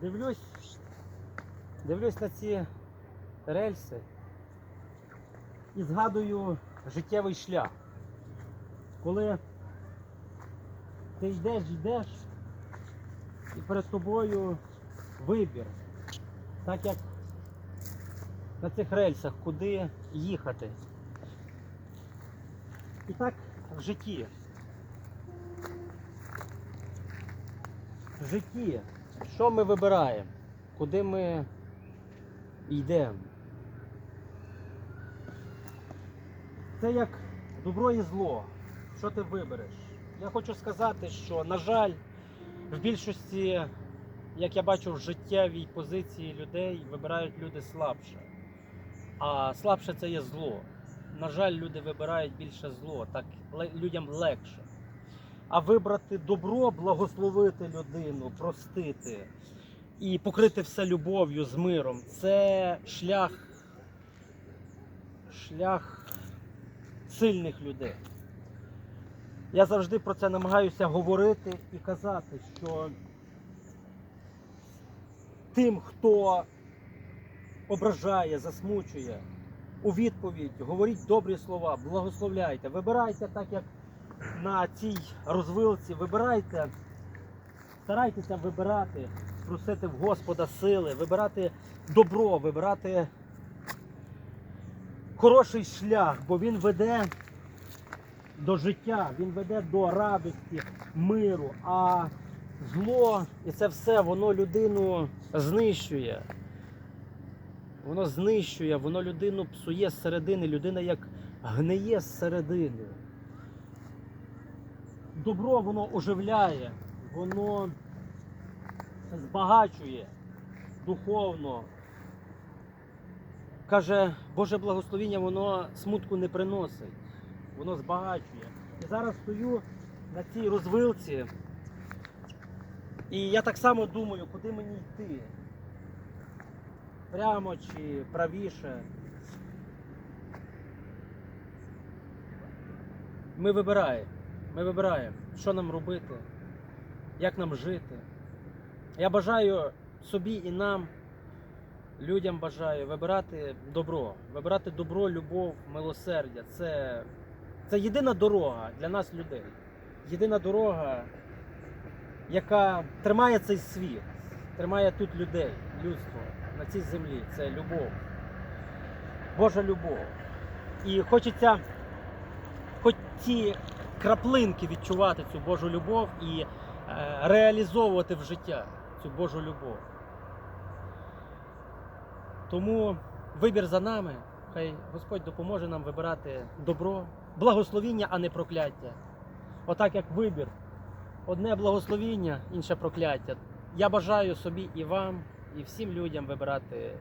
Дивлюсь, дивлюсь на ці рельси і згадую життєвий шлях. Коли ти йдеш, йдеш, і перед тобою вибір. Так як на цих рельсах, куди їхати. І так в житті. В житті. Що ми вибираємо? Куди ми йдемо? Це як добро і зло. Що ти вибереш? Я хочу сказати, що, на жаль, в більшості, як я бачу, в життєвій позиції людей вибирають люди слабше. А слабше це є зло. На жаль, люди вибирають більше зло, так людям легше. А вибрати добро, благословити людину, простити і покрити все любов'ю з миром це шлях, шлях сильних людей. Я завжди про це намагаюся говорити і казати, що тим, хто ображає, засмучує, у відповідь говоріть добрі слова, благословляйте, вибирайте так, як на цій розвилці, вибирайте, старайтеся вибирати, просити в Господа сили, вибирати добро, вибирати хороший шлях, бо він веде до життя, він веде до радості, миру, а зло і це все, воно людину знищує. Воно знищує, воно людину псує зсередини, людина як гниє зсередини. Добро воно оживляє, воно збагачує духовно. Каже, Боже благословіння, воно смутку не приносить, воно збагачує. І зараз стою на цій розвилці, і я так само думаю, куди мені йти. Прямо чи правіше. Ми вибираємо. Ми вибираємо, що нам робити, як нам жити. Я бажаю собі і нам, людям бажаю вибирати добро, вибирати добро, любов, милосердя. Це, це єдина дорога для нас, людей. Єдина дорога, яка тримає цей світ, тримає тут людей, людство на цій землі. Це любов. Божа любов. І хочеться хоч ці краплинки відчувати цю Божу любов і е, реалізовувати в життя цю Божу любов. Тому вибір за нами. Хай Господь допоможе нам вибирати добро, благословіння, а не прокляття. Отак як вибір. Одне благословіння, інше прокляття. Я бажаю собі і вам, і всім людям вибирати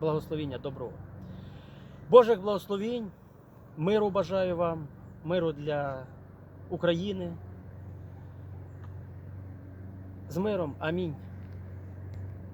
благословіння добро. Божих благословінь, миру бажаю вам, миру для України. З миром. Амінь.